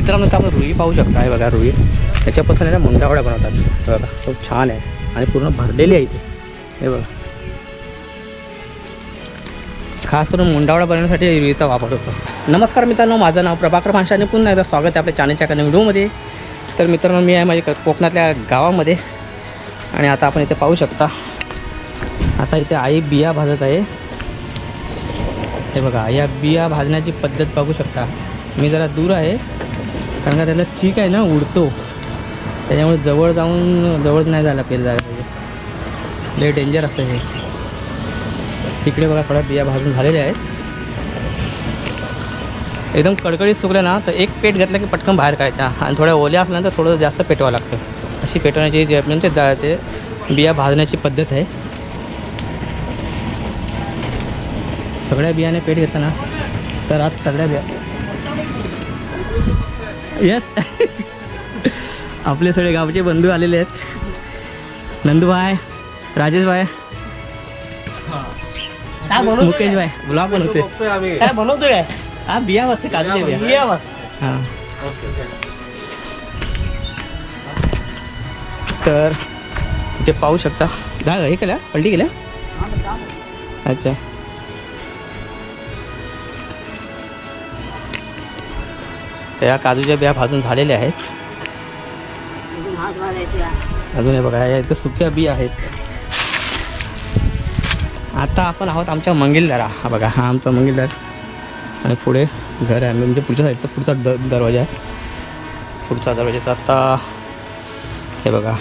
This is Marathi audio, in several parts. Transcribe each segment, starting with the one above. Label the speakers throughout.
Speaker 1: मित्रांनो तर आपण रुई पाहू शकता. आहे बघा रुई. त्याच्यापासून आहे ना मुंडावड्या बनवतात. हे बघा खूप छान आहे. आणि पूर्ण भरलेली आहे इथे. हे बघा. खास करून मुंडावडा बनवण्यासाठी रुईचा वापर होतो. नमस्कार मित्रांनो माझं नाव प्रभाकर भाषा आणि पुन्हा एकदा स्वागत आहे आपल्या चॅनलच्या एका व्हिडिओमध्ये. तर मित्रांनो मी आहे माझ्या कोकणातल्या गावामध्ये. आणि आता आपण इथे पाहू शकता. आता इथे आई बिया भाजत आहे. हे बघा या बिया भाजण्याची पद्धत बघू शकता. मी जरा दूर आहे. कारण का त्याला चीक आहे ना उडतो. त्याच्यामुळे जवळ जाऊन जवळ नाही जायला पेल जायला पाहिजे. लय डेंजर असतं हे. तिकडे बघा थोड्या बिया भाजून झालेल्या आहेत. एकदम कडकडीत सुकल्या ना तर एक पेट घेतला की पटकन बाहेर काढायच्या आणि थोड्या ओल्या असल्यानंतर थोडं जास्त पेटवावं लागतं. अशी पेटवण्याची जी म्हणजे ते जाळाचे बिया भाजण्याची पद्धत आहे. सगळ्या बियाणे पेट घेताना तर आज सगळ्या बिया येस आपले सगळे गावचे बंधू आलेले आहेत. नंदूभाई राजेशभाई
Speaker 2: काय बनवतोय
Speaker 1: मुकेश भाई ब्लॉग बनवते
Speaker 2: काय बनवतोय काय
Speaker 1: हा बिया बसते काजूच्या बिया.
Speaker 2: बिया मस्त.
Speaker 1: हां. तर इथे पाहू शकता. जा हे केल्या पलटी केल्या? अच्छा. त्या काजूच्या बिया भाजून झालेल्या आहेत. अजून हे बघा या इथं सुक्या बिया आहेत. आता आपण आहोत आमच्या मंगिलदारा हा बघा हा आमचा मंगिलदार आणि पुढे घर आहे. म्हणजे पुढच्या साईडचा पुढचा द दरवाजा आहे. पुढचा दरवाजाचा आता हे बघा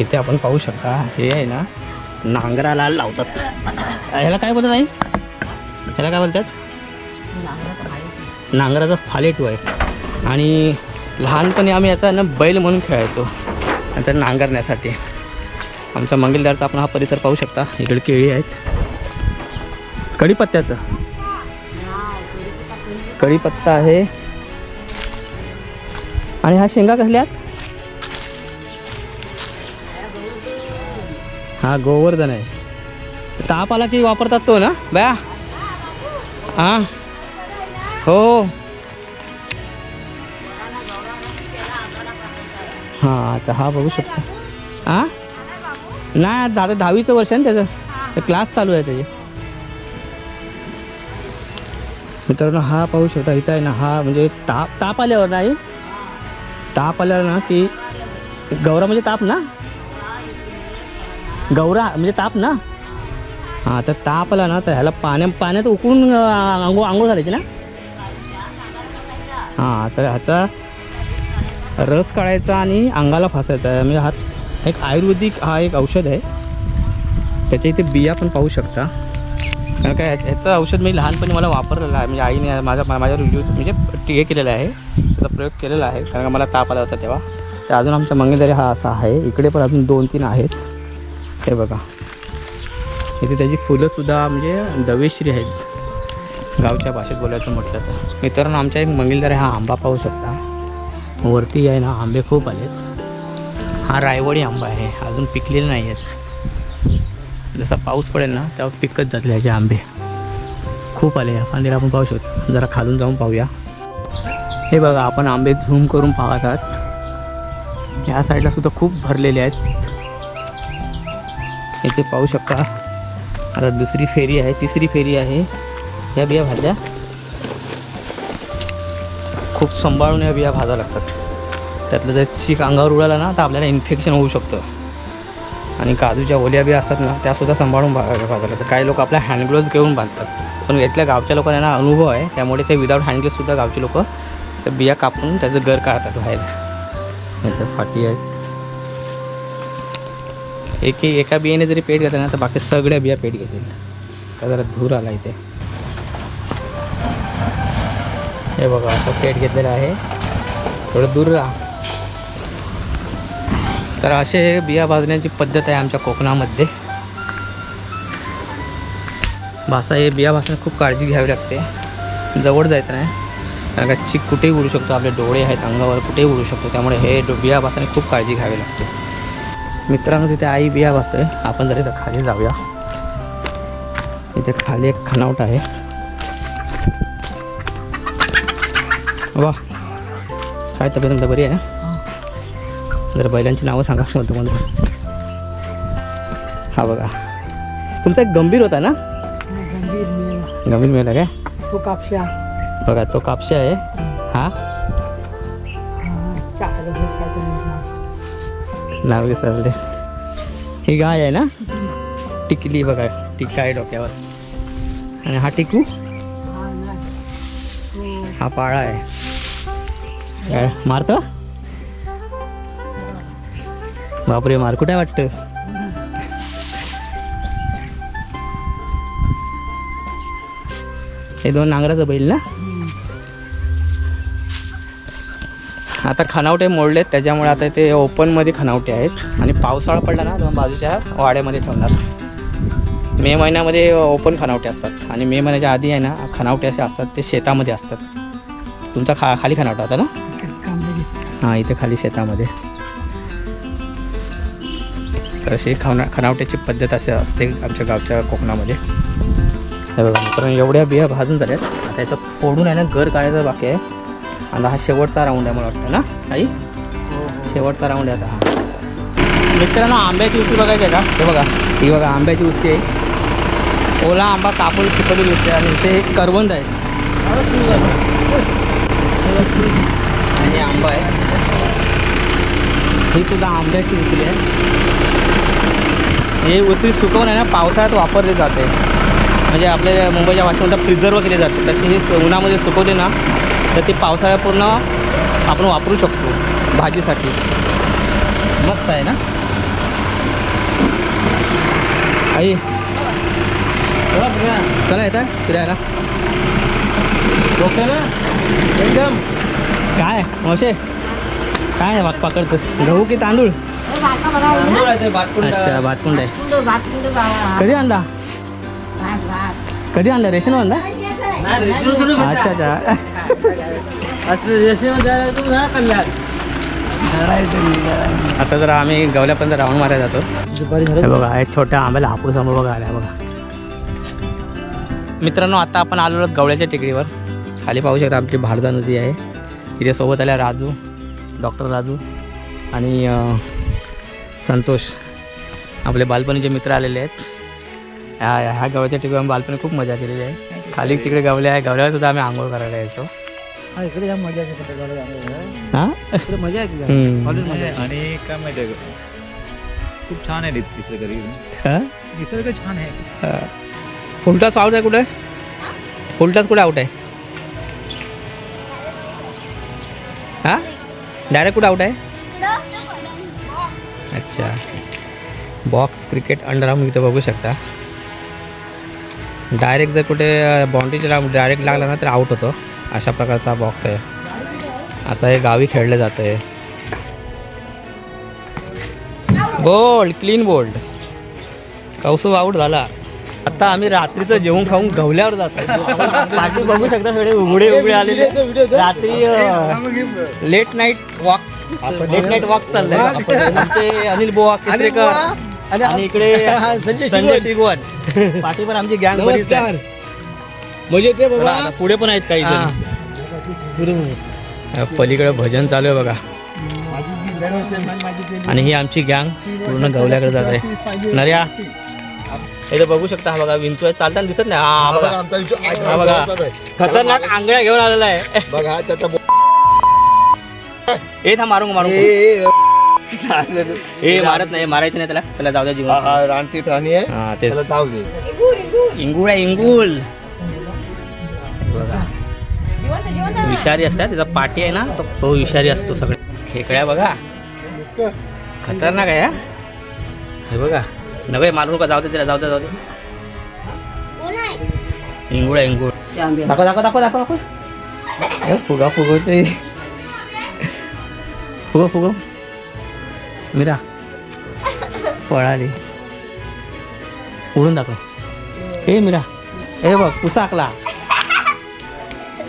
Speaker 1: इथे आपण पाहू शकता हे आहे ना नांगराला लावतात. ह्याला काय बोलतात आई? ह्याला काय बोलतात? नांगराचा फालेटू आहे. आणि लहानपणी आम्ही याचा ना बैल म्हणून खेळायचो. आणि त्या नांगरण्यासाठी. आमच्या मंगलदारचा आपण हा परिसर पाहू शकता. इकडे केळी आहेत. कढीपत्त्याचं. कढीपत्ता आहे. आणि हा शेंगा कसल्यात? हा गोवर्धन आहे. ताप आला की वापरतात तो ना? बया? हां? हो. हां आता हा बघू शकता. हां नाही दादा दहावीचं वर्ष आहे ना त्याचं. क्लास चालू आहे त्याचे. मित्रांनो हा पाहू शकता इथं आहे ना हा म्हणजे ताप ताप आल्यावर नाही ताप आल्यावर ना की गौरा म्हणजे ताप ना? गौरा म्हणजे ताप ना? हां तर ताप आला ना तर ह्याला पाण्या पाण्यात उकळून आंघोळ आंघोळ घालायची ना? हां तर ह्याचा रस काढायचा आणि अंगाला फासायचा आहे. म्हणजे हा एक आयुर्वेदिक हा एक औषध आहे. त्याच्या इथे बिया पण पाहू शकता. कारण काय ह्याचं- ह्याचं औषध मी लहानपणी मला वापरलेलं आहे. म्हणजे आईने माझा माझ्या रिव्ह्यू म्हणजे टी केलेलं आहे. त्याचा प्रयोग केलेला आहे. कारण का मला ताप आला होता तेव्हा. तर अजून आमच्या मंगेदारी हा असा आहे. इकडे पण अजून दोन तीन आहेत. हे बघा. इथे त्याची फुलंसुद्धा म्हणजे दवेश्री आहेत. गावच्या भाषेत बोलायचं म्हटलं तर. मित्रांनो आमच्या एक मंगिलदार हा आंबा पाहू शकता. वरती आहे ना आंबे खूप आलेत. हा रायवडी आंबा आहे अजून पिकलेले नाही आहेत जसा पाऊस पडेल ना तेव्हा पिकत जातील ह्याचे आंबे. खूप आले आपण आपण पाहू शकतो. जरा खालून जाऊन पाहूया. हे बघा आपण आंबे झूम करून पाहत आहात. या साईडला सुद्धा खूप भरलेले आहेत. इथे पाहू शकता. आता दुसरी फेरी आहे तिसरी फेरी आहे. या बिया भाजल्या खूप सांभाळून या बिया भाजा लागतात. त्यातलं जर चीक अंगावर उडाला ना तर आपल्याला इन्फेक्शन होऊ शकतं. आणि काजूच्या ओल्या बिया असतात ना त्यासुद्धा सांभाळून भा भाजाव्या लागतात. काही लोक आपल्या हँडग्लोव्ज घेऊन बांधतात पण इथल्या गावच्या लोकांना अनुभव आहे त्यामुळे ते विदाऊट हँडग्लोव्जसुद्धा गावचे लोक त्या बिया कापून त्याचं घर काढतात बाहेर. इथं फाटी आहेत. एक एका बियाने जरी पेट घेतला ना तर बाकी सगळ्या बिया पेट घेतील. का जरा धूर आला इथे. हे बघा असं पेट घेतलेलं आहे. थोडं दूर राहा. तर असे बिया भाजण्याची पद्धत आहे आमच्या कोकणामध्ये. भासा हे बिया भासण्यात खूप काळजी घ्यावी लागते. जवळ जायचं नाही. कारण का चिक कुठेही उडू शकतो आपले डोळे आहेत अंगावर कुठेही उडू शकतो. त्यामुळे हे बिया भासण्यात खूप काळजी घ्यावी लागते. मित्रांनो तिथे आई बिया भासतोय. आपण जरी इथं खाली जाऊया. इथे खाली एक खणावट आहे. वा काय तब्येत तुमचा बरी आहे ना? जरा बैलांची नावं सांगा म्हणतो म्हणतो हा बघा. तुमचा एक गंभीर होता ना?
Speaker 2: गंभीर मेला
Speaker 1: काय?
Speaker 2: तो कापशा
Speaker 1: बघा तो कापशा आहे. हा? नाव विसरले ही गाय आहे ना? टिकली बघा टिक्का आहे डोक्यावर. आणि हा टिकू? हा पाळा आहे. काय मारतो? बापरे मार. कुठे वाटतं? हे दोन नांगराचं बैल ना? आता खनावटे मोडलेत त्याच्यामुळे आता ते ओपनमध्ये खनावटे आहेत. आणि पावसाळा पडला ना तर बाजूच्या वाड्यामध्ये ठेवणार. मे महिन्यामध्ये ओपन खनावटे असतात. आणि मे महिन्याच्या आधी आहे ना खनावटे असे असतात ते शेतामध्ये असतात. तुमचा खा खाली खनावटा होता ना? हां इथे खाली शेतामध्ये. तर अशी खना खनावट्याची पद्धत अशी असते आमच्या गावच्या कोकणामध्ये. हे बघा मित्रांनो एवढ्या बिया भाजून झाल्यात. आता याचं फोडून आहे ना घर काढायचं बाकी आहे. आणि हा शेवटचा राऊंड आहे मला वाटतं ना आई शेवटचा राऊंड आहे आता हा. मित्रांनो आंब्याची उसळी बघायची आहे का? हे बघा ही बघा आंब्याची उसळी आहे. ओला आंबा कापून सुकवलेली उसळी आहे. आणि एक करवंद आहे. आणि आंबा आहे. ही सुद्धा आंब्याची उसळी आहे. हे उसळी सुकवून आहे ना पावसाळ्यात वापरली जाते. म्हणजे आपल्या मुंबईच्या भाषेमध्ये प्रिझर्व केले जाते. तशी ही उन्हामध्ये सुकवली ना तर ती पावसाळ्यात पूर्ण आपण वापरू शकतो भाजीसाठी. मस्त आहे ना? आई. चला येतात फिरायला. ओके ना एकदम. मावशे काय भात पकडतोस? गहू की तांदूळ? अच्छा भातकुंड आहे. कधी आणला? कधी आणला? रेशन आणला? अच्छा अच्छा. आता जर आम्ही गवल्यापर्यंत राऊंड मारायला जातो.
Speaker 2: दुपारी
Speaker 1: हे बघा एक छोट्या आंब्याला हापूस आंबा बघा आला बघा. मित्रांनो आता आपण आलो गवळ्याच्या टेकडीवर. खाली पाहू शकता आमची भारदा नदी आहे. तिथे सोबत आल्या राजू डॉक्टर राजू आणि संतोष. आपले बालपणीचे मित्र आलेले आहेत. ह्या ह्या गवळ्याच्या टेकडीवर आम्ही बालपणी खूप मजा केलेली आहे. खाली तिकडे गवल्या आहे. गवल्यावर सुद्धा आम्ही आंघोळ करायला यायचो.
Speaker 2: इकडे मजा.
Speaker 1: हां?
Speaker 2: मजा आहे.
Speaker 3: आणि काय माहिती आहे खूप छान आहे निसर्ग
Speaker 1: हां?
Speaker 3: निसर्ग छान आहे.
Speaker 1: फुलटास आउट आहे कुठे? फुलटास कुठे आउट आहे? डायरेक्ट कुठे आउट आहे? अच्छा. बॉक्स क्रिकेट अंडर आर्म इथं बघू शकता. डायरेक्ट जर कुठे बाउंड्रीच्या डायरेक्ट लागला ना तर आउट होतो. अशा प्रकारचा बॉक्स आहे. असं हे गावी खेळलं जातं आहे बोल्ड क्लीन बोल्ड कौसुब आऊट झाला. आता आम्ही रात्रीचं जेवण खाऊन गवल्यावर जातो. पाठी बघू शकता सगळे उघडे उघडे आलेले. रात्री late night walk late night walk चाललंय. ते अनिल बोवा केसरेकर आणि इकडे संजय शिगवण. पाठी पण आमची गँग बरीच
Speaker 2: म्हणजे ते
Speaker 1: आता पुढे पण आहेत काही पलीकडे भजन चालू आहे बघा. आणि ही आमची गँग पूर्ण गवल्याकडे जात आहे. नर्या इथे बघू शकता हा बघा विंचू आहे चालताना दिसत नाही. हा, हा बघा
Speaker 4: आमचा विचार
Speaker 1: हा. खतरनाक आंगळ्या घेऊन आलेला आहे.
Speaker 4: बघ त्याचा बो-
Speaker 1: ए था मारू मारू.
Speaker 4: ए, ए,
Speaker 1: ए. मारत नाही मारायचं नाही त्याला. त्याला जाऊ द्या
Speaker 4: हा
Speaker 1: जीवन
Speaker 4: हा रानटी प्राणी आहे.
Speaker 1: हा तेच.
Speaker 4: त्याला जाऊ दे.
Speaker 1: इंगुळ आहे इंगुल बघा. विषारी असतात त्याचा पाठी आहे ना तो तो विषारी असतो सगळं. खेकड्या बघा. खतरनाक आहे हा. हे बघा. नव्हे मारू नका जाऊ दे त्याला जाऊ दे जाऊ दे. इंगुळ आहे इंगुळ. दाखव दाखव दाखव दाखव दाखव. फुगा फुगवते फुगव फुगव. मीरा पळाली. उडून दाखव. ए मीरा. ए बघ पुसाकला.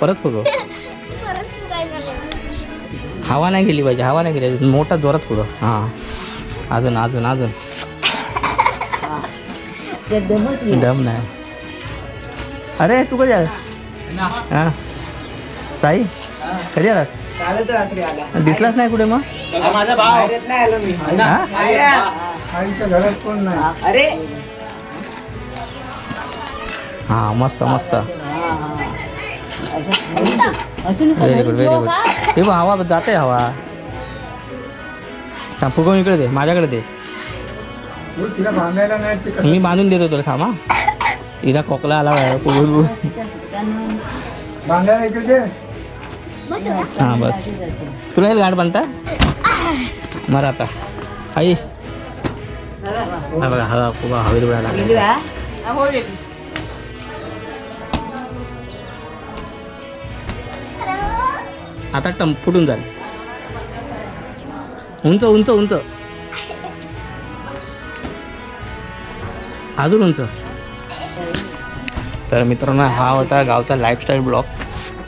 Speaker 1: परत फुगव. हवा नाही गेली पाहिजे हवा नाही गेली. मोठा जोरात फुगव. हां. अजून अजून अजून. दम नाही अरे तू कधी आलास? हां. साई? कधी आलास?
Speaker 2: कालच रात्री आला.
Speaker 1: दिसलाच नाही कुठे मग?
Speaker 2: माझा भाव. नाही आलो मी.
Speaker 1: हा?
Speaker 2: आईच्या घरात कोण नाही? अरे.
Speaker 1: हा मस्त मस्त. व्हेरी गुड व्हेरी गुड हे बघ हवा जाते हवा. थांब फुगवून इकडे दे माझ्याकडे दे.
Speaker 2: तिला बांधायला नाही ते
Speaker 1: मी बांधून देतो तुला थांबा. इथं खोकला आला.
Speaker 2: बांधायला इकडे.
Speaker 1: हा बस. तुला गाठ बांधता? मर आता. आई. हा बघा हवा खूप हवेत उडायला लागला. आता टम फुटून जाईल. उंच उंच उंच. अजून उंच तर मित्रांनो हा होता गावचा लाईफस्टाईल ब्लॉग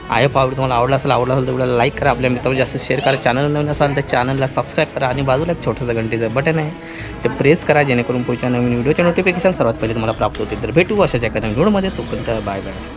Speaker 1: आहे पावडी तुम्हाला आवडला असेल आवडला असेल तर व्हिडिओला लाईक करा. आपल्या मित्रांना जास्त शेअर करा. चॅनल नवीन असाल तर चॅनलला सबस्क्राईब करा. आणि बाजूला एक छोटंसं घंटेचं बटन आहे. ते प्रेस करा जेणेकरून पुढच्या नवीन व्हिडिओचे नोटिफिकेशन सर्वात पहिले तुम्हाला प्राप्त होतील. तर भेटू अशाच एखाद्या व्हिडिओमध्ये तोपर्यंत बाय बाय